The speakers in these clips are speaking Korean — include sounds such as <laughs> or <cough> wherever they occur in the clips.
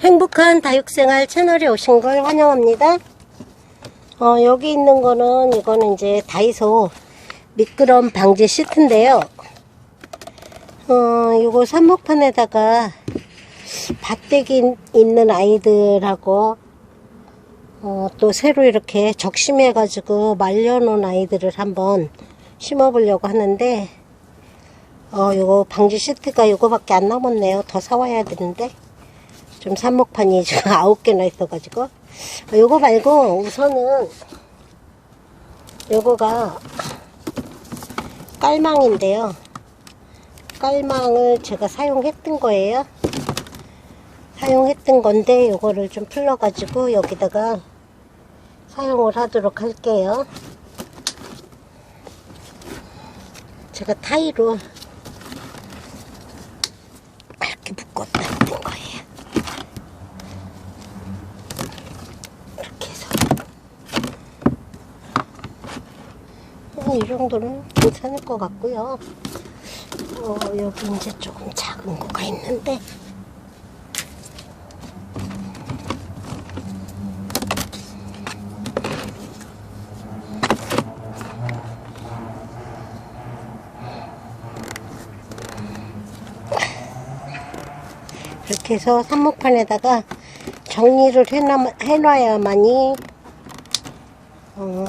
행복한 다육생활 채널에 오신 걸 환영합니다. 어, 여기 있는 거는 이거는 이제 다이소 미끄럼 방지 시트인데요. 어, 이거 삽목판에다가 밭대기 있는 아이들하고 어, 또 새로 이렇게 적심해가지고 말려놓은 아이들을 한번 심어보려고 하는데 어, 요거 방지 시트가 요거밖에 안 남았네요. 더 사와야 되는데. 좀 삽목판이 지금 <laughs> 아홉 개나 있어가지고. 어, 요거 말고 우선은 요거가 깔망인데요. 깔망을 제가 사용했던 거예요. 사용했던 건데 요거를 좀 풀러 가지고 여기다가 사용을 하도록 할게요. 제가 타이로 이렇게 묶었던 거예요. 이렇게 해서 어, 이 정도는 괜찮을 것 같고요. 어, 여기 이제 조금 작은 거가 있는데 이렇게 해서 삽목판에다가 정리를 해놔, 해놔야만이 어,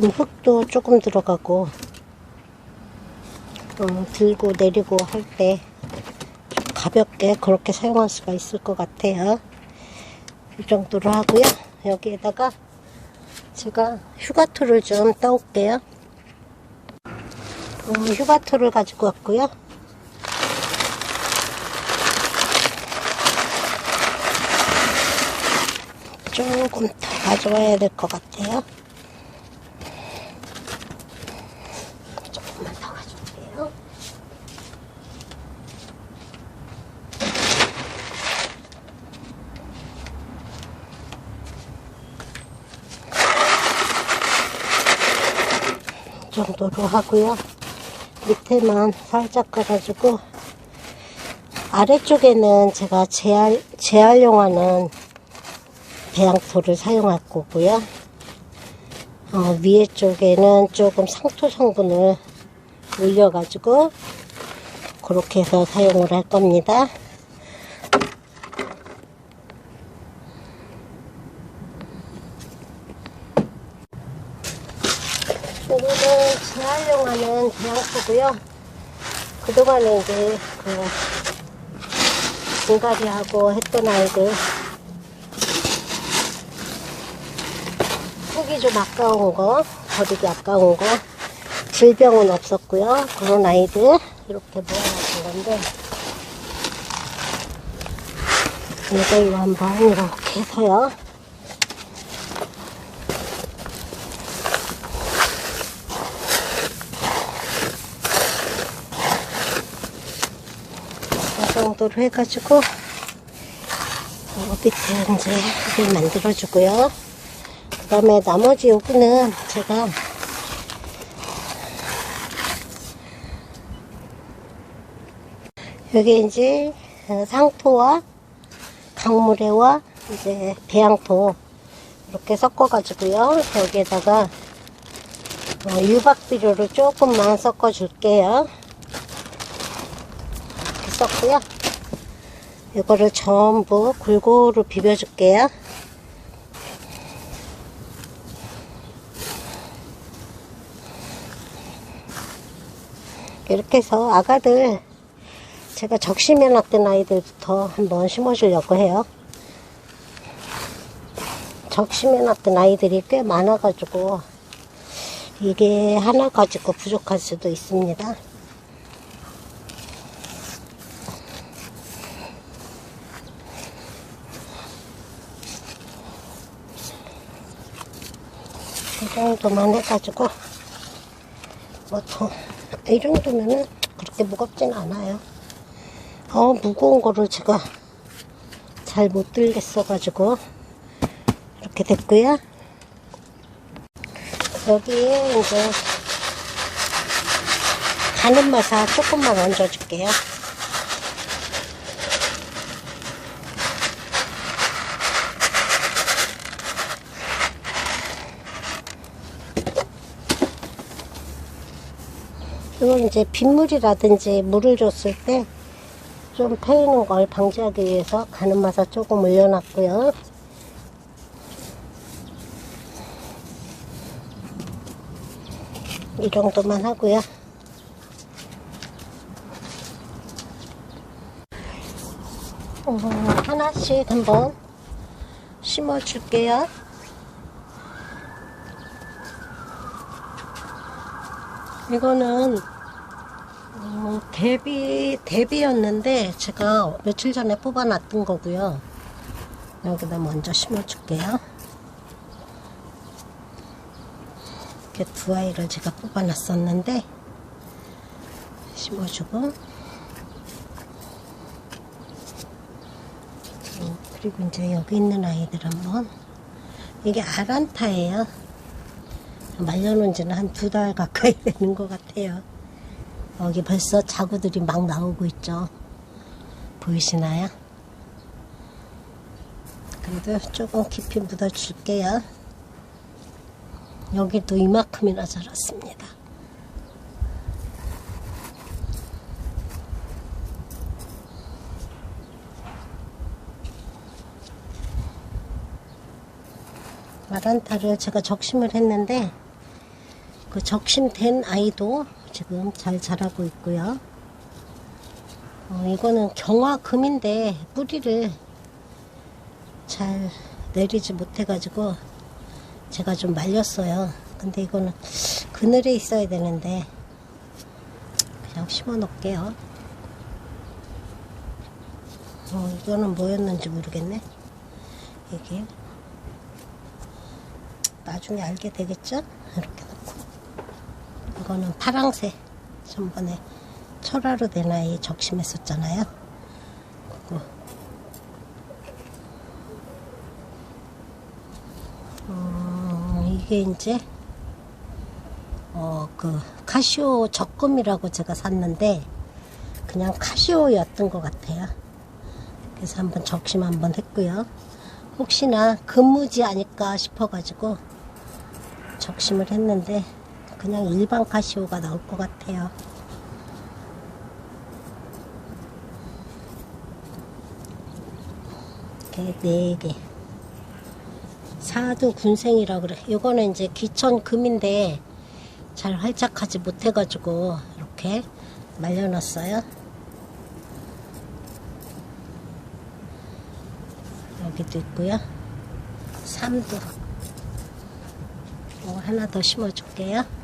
좀 흙도 조금 들어가고 어, 들고 내리고 할 때 가볍게 그렇게 사용할 수가 있을 것 같아요. 이 정도로 하고요. 여기에다가 제가 휴가토를 좀 떠올게요. 어, 휴가토를 가지고 왔고요. 조금 더 가져와야 될 것 같아요. 조금만 더 가져올게요. 이 정도로 하고요. 밑에만 살짝 가가지고 아래쪽에는 제가 재활, 재활용하는 배양토를 사용할 거고요. 어, 위에 쪽에는 조금 상토 성분을 올려가지고 그렇게 해서 사용을 할 겁니다. 이거는 재활용하는 배양토고요. 그동안에 이제 그 분갈이하고 했던 아이들 속이 좀 아까운 거, 버리기 아까운 거, 질병은 없었고요. 그런 아이들 이렇게 모아놓은 건데 이걸로 한번 이렇게 해서요. 이 정도로 해가지고 어, 밑에 이제 흙을 만들어주고요. 그 다음에 나머지 여기는 제가 여기 이제 상토와 강물애와 이제 배양토 이렇게 섞어가지고요. 여기에다가 어, 유박비료를 조금만 섞어줄게요. 이렇게 썼고요. 이거를 전부 골고루 비벼줄게요. 이렇게 해서 아가들 제가 놨던 아이들부터 한번 심어주려고 해요. 놨던 아이들이 꽤 많아가지고 이게 하나 가지고 부족할 수도 있습니다. 이 정도만 해가지고 보통 이 정도면은 그렇게 무겁진 않아요. 어 무거운 거를 제가 잘 못 들겠어 가지고 이렇게 됐고요. 여기에 이제 가는 마사 조금만 얹어줄게요. 이건 이제 빗물이라든지 물을 줬을 때 좀 패이는 걸 방지하기 위해서 가는 마사 조금 올려놨고요. 이 정도만 하고요. 어, 하나씩 한번 심어줄게요. 이거는 어, 대비 대비였는데 제가 며칠 전에 뽑아놨던 거고요. 여기다 먼저 심어줄게요. 이렇게 두 아이를 제가 뽑아놨었는데 심어주고 어, 그리고 이제 여기 있는 아이들 한번 이게 아란타예요. 말려놓은 지는 한 두 달 가까이 <laughs> 되는 것 같아요. 여기 벌써 자구들이 막 나오고 있죠. 보이시나요? 그래도 조금 깊이 묻어줄게요. 여기도 이만큼이나 자랐습니다. 마란타를 제가 적심을 했는데 그 적심된 아이도 지금 잘 자라고 있고요. 어, 이거는 경화금인데 뿌리를 잘 내리지 못해가지고 제가 좀 말렸어요. 근데 이거는 그늘에 있어야 되는데 그냥 심어 놓을게요. 어, 이거는 뭐였는지 모르겠네. 이게 나중에 알게 되겠죠? 이렇게 이거는 파랑새 전번에 철화로 된 아이 적심했었잖아요. 그거 음, 이게 이제 어 그 카시오 적금이라고 제가 샀는데 그냥 카시오였던 것 같아요. 그래서 한번 적심 한번 했고요. 혹시나 근무지 아닐까 싶어가지고 적심을 했는데 그냥 일반 카시오가 나올 것 같아요. 이렇게 네 개. 사두 군생이라 그래. 요거는 이제 기천금인데 잘 활착하지 못해가지고 이렇게 말려놨어요. 여기도 있고요. 삼두. 어, 하나 더 심어줄게요.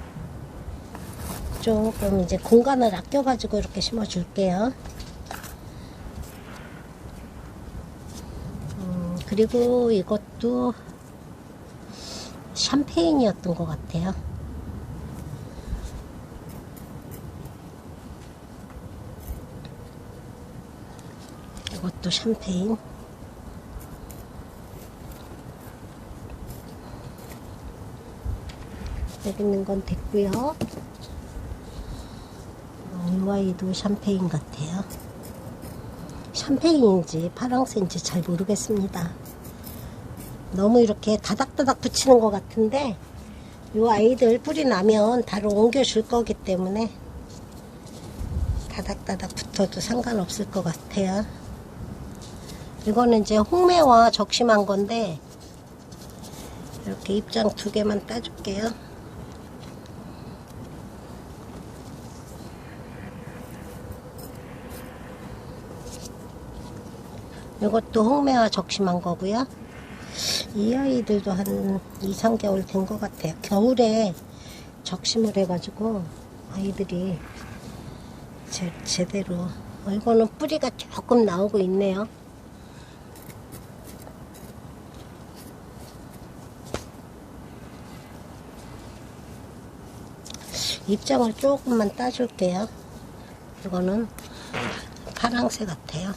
조금 이제 공간을 아껴가지고 이렇게 심어줄게요. 음, 그리고 이것도 샴페인이었던 것 같아요. 이것도 샴페인. 여기 있는 건 됐고요. 아이도 샴페인 같아요. 샴페인인지 파랑새인지 잘 모르겠습니다. 너무 이렇게 다닥다닥 붙이는 것 같은데 이 아이들 뿌리 나면 바로 옮겨줄 거기 때문에 다닥다닥 붙어도 상관없을 것 같아요. 이거는 이제 홍매와 적심한 건데 이렇게 입장 두 개만 따줄게요. 이것도 홍매와 적심한 거고요. 이 아이들도 한 2, 3개월 된 것 같아요. 겨울에 적심을 해가지고 아이들이 제, 제대로 어, 이거는 뿌리가 조금 나오고 있네요. 입장을 조금만 따줄게요. 이거는 파랑새 같아요.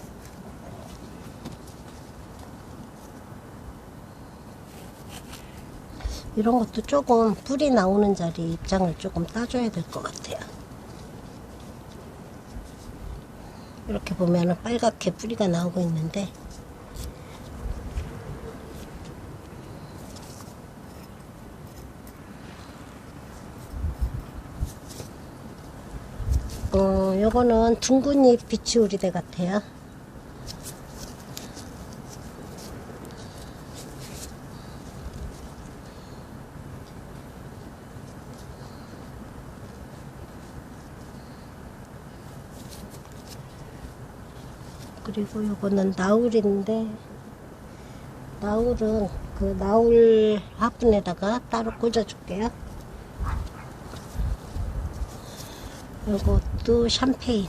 이런 것도 조금 뿌리 나오는 자리 입장을 조금 따줘야 될 것 같아요. 이렇게 보면 빨갛게 뿌리가 나오고 있는데 요거는 둥근잎 비치우리대 같아요. 그리고 요거는 나울인데 나울은 그 나울 화분에다가 따로 꽂아줄게요. 요것도 샴페인.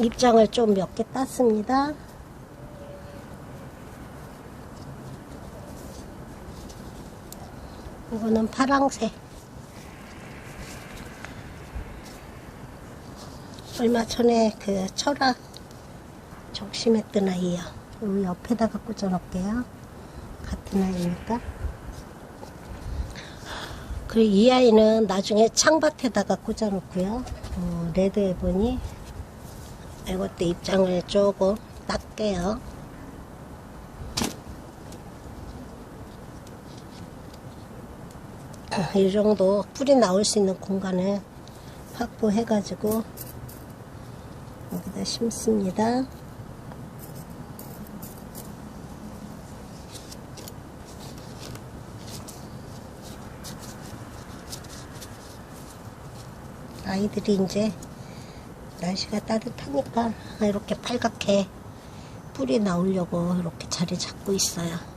입장을 좀 몇 개 땄습니다. 이거는 파랑새. 얼마 전에 그 철학 적심했던 아이요. 요 옆에다가 꽂아 놓을게요. 같은 아이니까. 그리고 이 아이는 나중에 창밭에다가 꽂아 놓고요. 어, 레드 에보니 이것도 입장을 조금 닦게요. 이 정도 뿌리 나올 수 있는 공간을 확보해 가지고 여기다 심습니다. 아이들이 이제 날씨가 따뜻하니까 이렇게 빨갛게 뿌리 나오려고 이렇게 자리 잡고 있어요.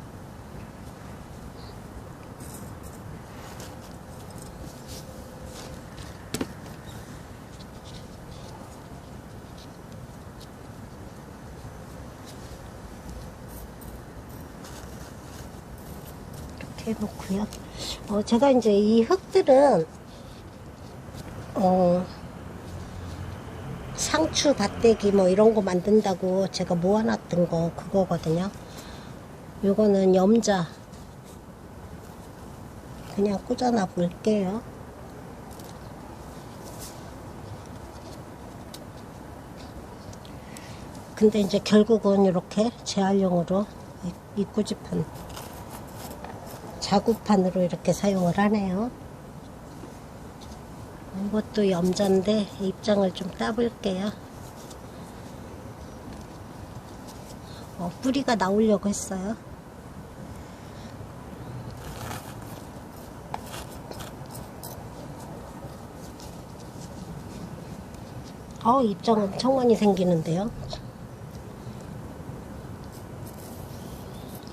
해놓고요. 어, 제가 이제 이 흙들은 어, 상추 밭대기 뭐 이런 거 만든다고 제가 모아놨던 거 그거거든요. 요거는 염자 그냥 꽂아놔 볼게요. 근데 이제 결국은 이렇게 재활용으로 이- 입구지판 자구판으로 이렇게 사용을 하네요. 이것도 염자인데 입장을 좀 따볼게요. 어, 뿌리가 나오려고 했어요. 어, 입장 엄청 많이 생기는데요.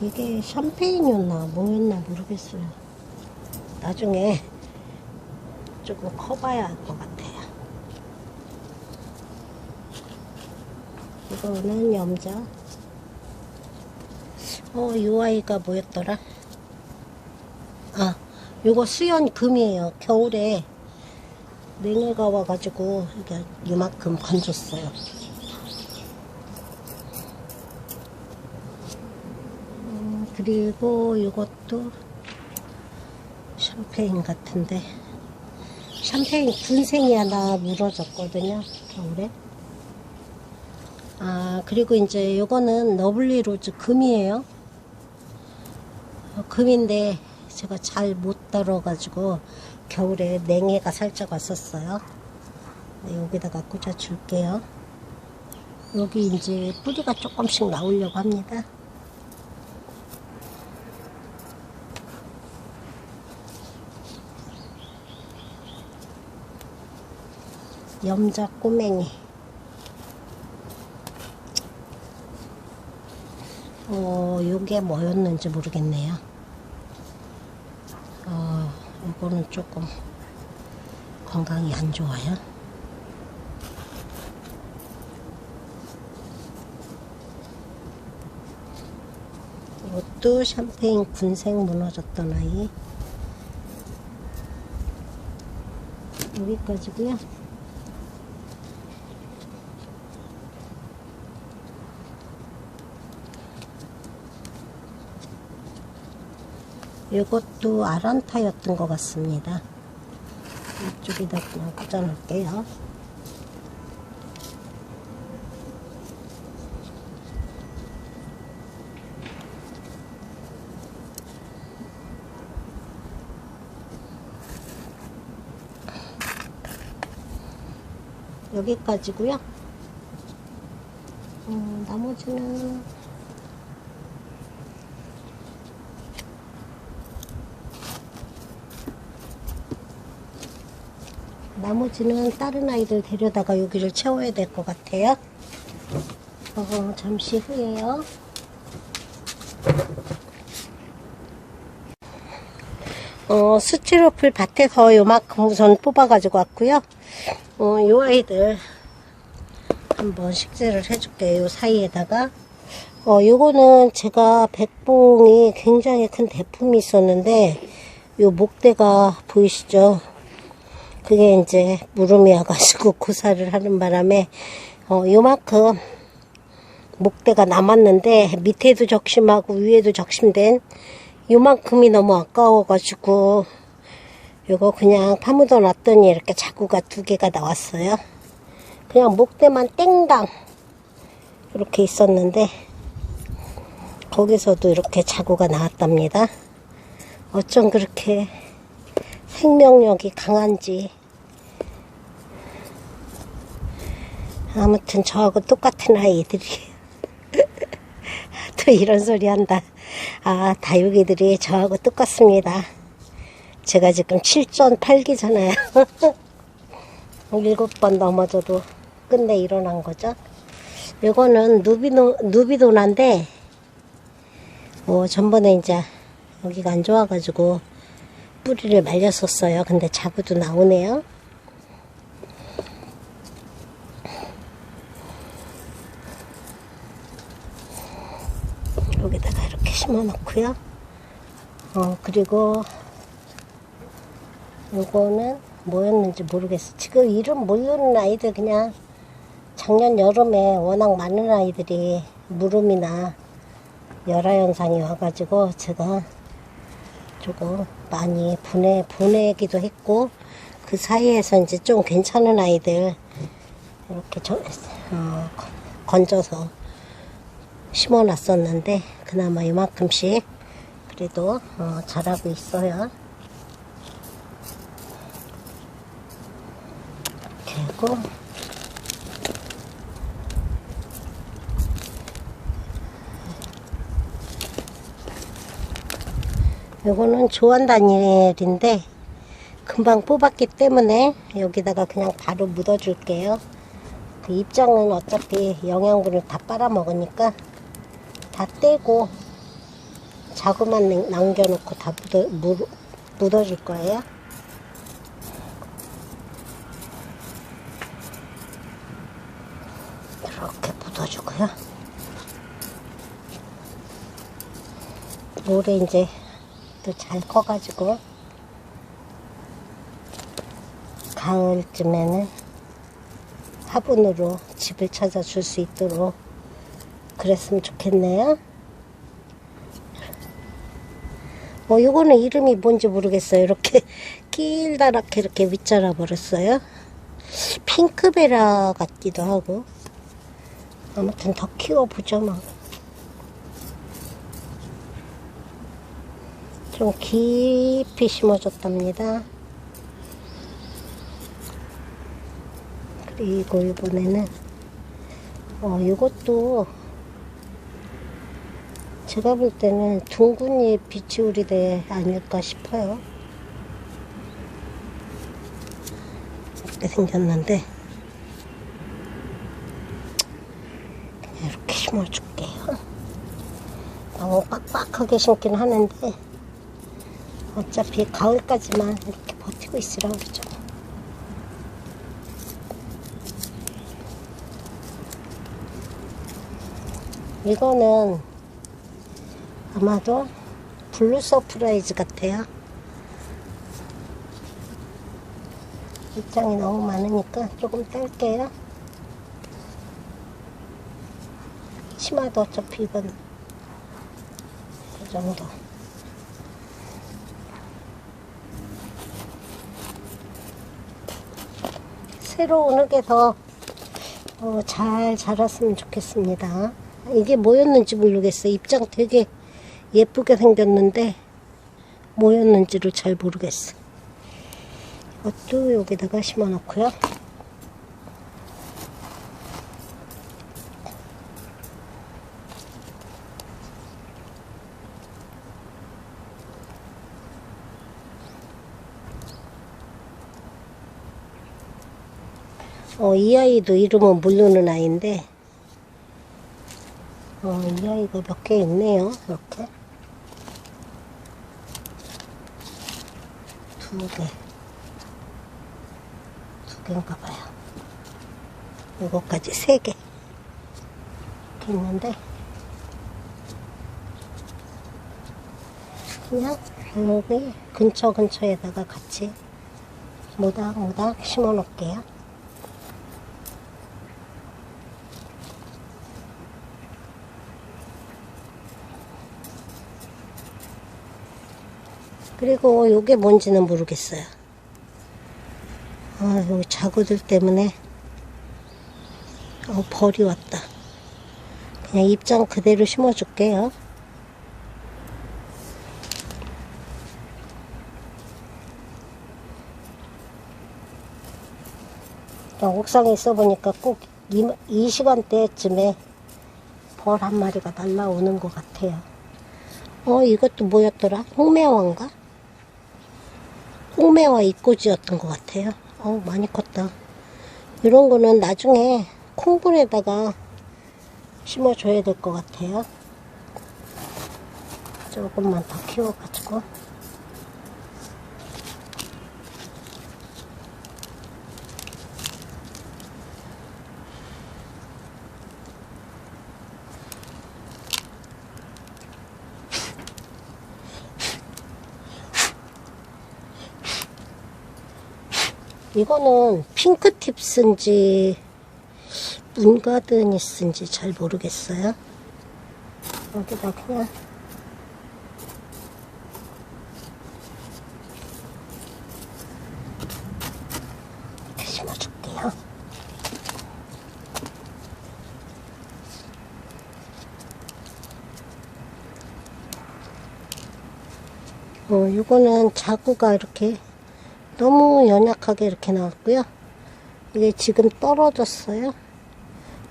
이게 샴페인이었나 뭐였나 모르겠어요. 나중에 조금 커봐야 할 것 같아요. 이거는 염자. 어, 이 아이가 뭐였더라? 아, 요거 수연 금이에요. 겨울에 냉해가 와가지고 이게 이만큼 건졌어요. 그리고 이것도 샴페인 같은데. 샴페인 군생이 하나 물어졌거든요 겨울에. 아 그리고 이제 요거는 너블리 로즈 금이에요. 어, 금인데 제가 잘 못 다뤄 가지고 겨울에 냉해가 살짝 왔었어요. 네, 여기다가 꽂아 줄게요. 여기 이제 뿌리가 조금씩 나오려고 합니다 염자 꼬맹이. 어, 요게 뭐였는지 모르겠네요. 어, 요거는 조금 건강이 안 좋아요. 이것도 샴페인 군생 무너졌던 아이. 여기까지고요. 이것도 아란타였던 것 같습니다. 이쪽에다 그냥 꽂아놓을게요. 여기까지고요. 음, 나머지는 나머지는 다른 아이들 데려다가 여기를 채워야 될 것 같아요. 어, 잠시 후에요. 어, 스티로풀 밭에서 요만큼 우선 뽑아가지고 왔고요. 어, 요 아이들 한번 식재를 해줄게요. 요 사이에다가. 어, 요거는 제가 백봉이 굉장히 큰 대품이 있었는데, 요 목대가 보이시죠? 그게 이제 무름이 와가지고 <laughs> 구사를 하는 바람에, 어, 요만큼 목대가 남았는데, 밑에도 적심하고 위에도 적심된 요만큼이 너무 아까워가지고, 요거 그냥 파묻어 놨더니 이렇게 자구가 두 개가 나왔어요. 그냥 목대만 땡당 이렇게 있었는데 거기서도 이렇게 자구가 나왔답니다. 어쩜 그렇게 생명력이 강한지 아무튼 저하고 똑같은 아이들이 <laughs> 또 이런 소리 한다. 아 다육이들이 저하고 똑같습니다. 제가 지금 7전 8기잖아요. <laughs> 일곱 번 넘어져도 끝내 일어난 거죠. 요거는 누비도, 누비도나인데, 어, 전번에 이제 여기가 안 좋아가지고 뿌리를 말렸었어요. 근데 자구도 나오네요. 여기다가 이렇게 심어 놓고요. 어, 그리고 요거는 뭐였는지 모르겠어. 지금 이름 모르는 아이들 그냥 작년 여름에 워낙 많은 아이들이 무름이나 열화 현상이 와가지고 제가 조금 많이 보내 보내기도 했고 그 사이에서 이제 좀 괜찮은 아이들 이렇게 저, 어, 건져서 심어 놨었는데 그나마 이만큼씩 그래도 어, 자라고 있어요. 그리고 요거는 조안 다니엘인데 금방 뽑았기 때문에 여기다가 그냥 바로 묻어 줄게요 그 입장은 어차피 영양분을 다 빨아 먹으니까 다 떼고 자구만 남겨 놓고 다 묻어, 묻, 묻어 줄 거예요 이렇게 묻어 주고요. 올해 이제 또 잘 커가지고 가을쯤에는 화분으로 집을 찾아줄 수 있도록 그랬으면 좋겠네요. 어, 요거는 이름이 뭔지 모르겠어요. 이렇게 <laughs> 길다랗게 이렇게 윗자라 버렸어요. 핑크베라 같기도 하고. 아무튼 더 키워보죠 뭐. 좀 깊이 심어줬답니다. 그리고 이번에는 어 이것도 제가 볼 때는 둥근잎 비치우리대 아닐까 싶어요. 이렇게 생겼는데 이렇게 심어줄게요. 너무 빡빡하게 심긴 하는데 어차피 가을까지만 이렇게 버티고 있으라 그러죠. 이거는 아마도 블루 서프라이즈 같아요. 입장이 너무 많으니까 조금 뗄게요. 치마도 어차피 이건 이 정도. 새로 게더 어, 잘 자랐으면 좋겠습니다. 이게 뭐였는지 모르겠어요. 입장 되게 예쁘게 생겼는데 뭐였는지를 잘 모르겠어. 이것도 여기다가 심어 놓고요. 어, 이 아이도 이름은 모르는 아이인데, 어, 이 아이가 몇 개 있네요. 이렇게. 두 개. 두 개인가 봐요. 이거까지 세 개. 이렇게 있는데, 그냥 여기 근처 근처에다가 같이 모닥모닥 심어 놓을게요. 그리고 요게 뭔지는 모르겠어요. 아, 여기 자구들 때문에 어, 벌이 왔다. 그냥 입장 그대로 심어줄게요. 옥상에 있어 보니까 꼭이 시간대쯤에 벌 한 마리가 날라오는 것 같아요. 어, 이것도 뭐였더라? 홍매화인가? 홍매화 입꼬지였던 것 같아요. 어우, 많이 컸다. 이런 거는 나중에 콩분에다가 심어줘야 될 것 같아요. 조금만 더 키워가지고. 이거는 핑크팁스인지 문가드니스인지 잘 모르겠어요. 여기다 그냥 심어줄게요. 어, 이거는 자구가 이렇게 너무 연약하게 이렇게 나왔고요. 이게 지금 떨어졌어요.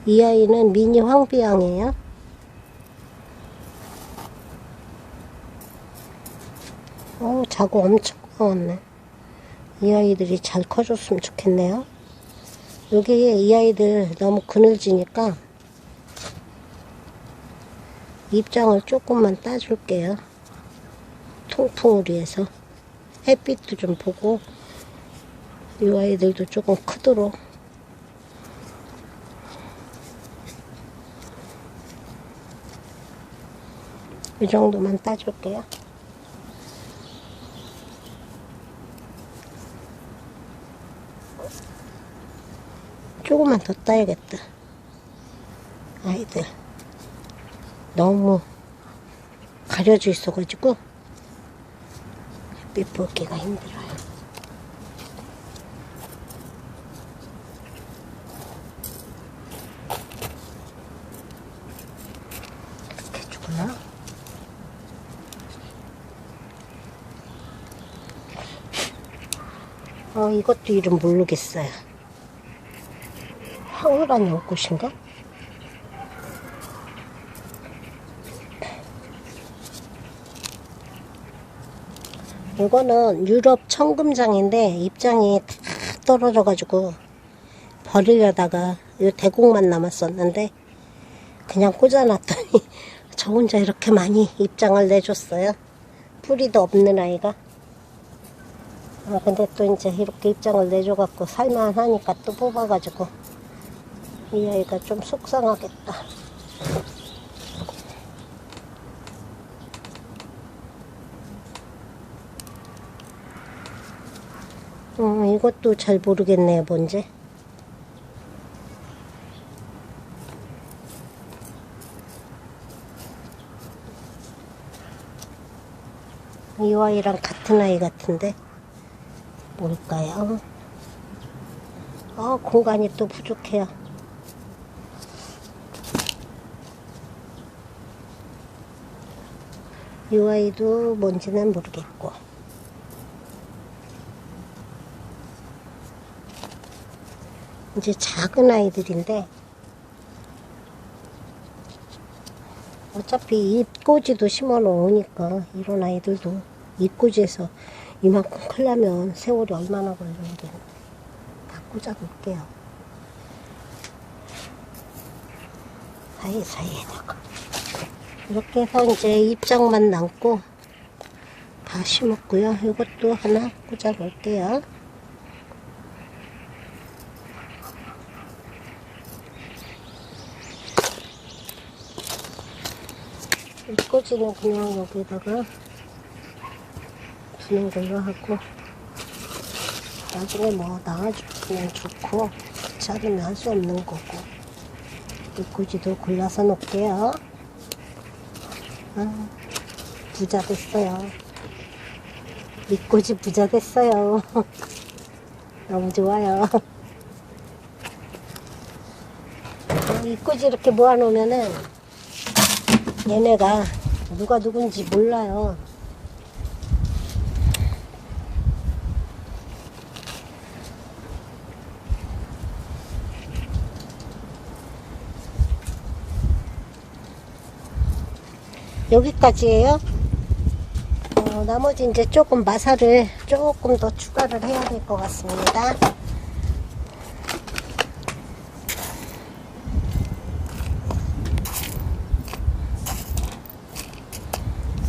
이 아이는 미니 황비양이에요. 어, 자구 엄청 나왔네. 이 아이들이 잘 커줬으면 좋겠네요. 여기에 이 아이들 너무 그늘지니까 입장을 조금만 따줄게요. 통풍을 위해서. 햇빛도 좀 보고 이 아이들도 조금 크도록 이 정도만 따줄게요. 조금만 더 따야겠다. 아이들 너무 가려져 있어가지고 햇빛 보기가 힘들어요. 이렇게 해주고요. 어, 이것도 이름 모르겠어요. 황홀한 연꽃인가? 이거는 유럽 청금장인데 입장이 다 떨어져가지고 버리려다가 이 대공만 남았었는데 그냥 꽂아놨더니 <laughs> 저 혼자 이렇게 많이 입장을 내줬어요. 뿌리도 없는 아이가. 아, 근데 또 이제 이렇게 입장을 내줘갖고 살만하니까 또 뽑아가지고 이 아이가 좀 속상하겠다. 어, 이것도 잘 모르겠네요, 뭔지. 이 아이랑 같은 아이 같은데 뭘까요? 아 공간이 또 부족해요. 이 아이도 뭔지는 모르겠고 이제 작은 아이들인데 어차피 잎꽂이도 심어 놓으니까 이런 아이들도 잎꽂이에서 이만큼 클려면 세월이 얼마나 걸리는지 다 꽂아볼게요. 사이 사이에다가 이렇게 해서 이제 입장만 남고 다 심었고요. 이것도 하나 꽂아볼게요. 꽂이는 그냥 여기다가 두는 걸로 하고. 나중에 뭐 나와주면 좋고 않으면 할 수 없는 거고. 입꼬지도 골라서 놓을게요. 아, 부자 됐어요. 입꼬지 부자 됐어요. <laughs> 너무 좋아요. <laughs> 아, 입꼬지 이렇게 모아놓으면은 얘네가 누가 누군지 몰라요 여기까지예요. 어, 나머지 이제 조금 마사를 조금 더 추가를 해야 될 것 같습니다.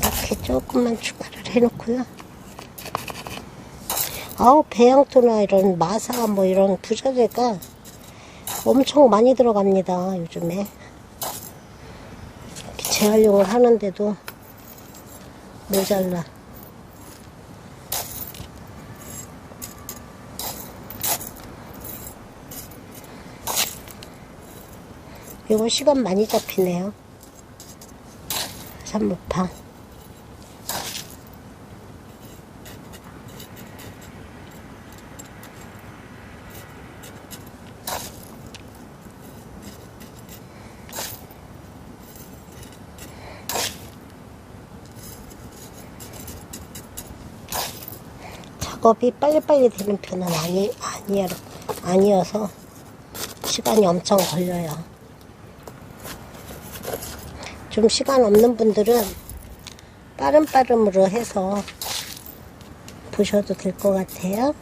이렇게 조금만 추가를 해놓고요. 아우 배양토나 이런 마사 뭐 이런 부자재가 엄청 많이 들어갑니다 요즘에 재활용을 하는데도 모자라. 이거 시간 많이 잡히네요. 산모파. 작업이 빨리빨리 되는 편은 아니, 아니, 아니어서 시간이 엄청 걸려요. 좀 시간 없는 분들은 빠름빠름으로 해서 보셔도 될 것 같아요.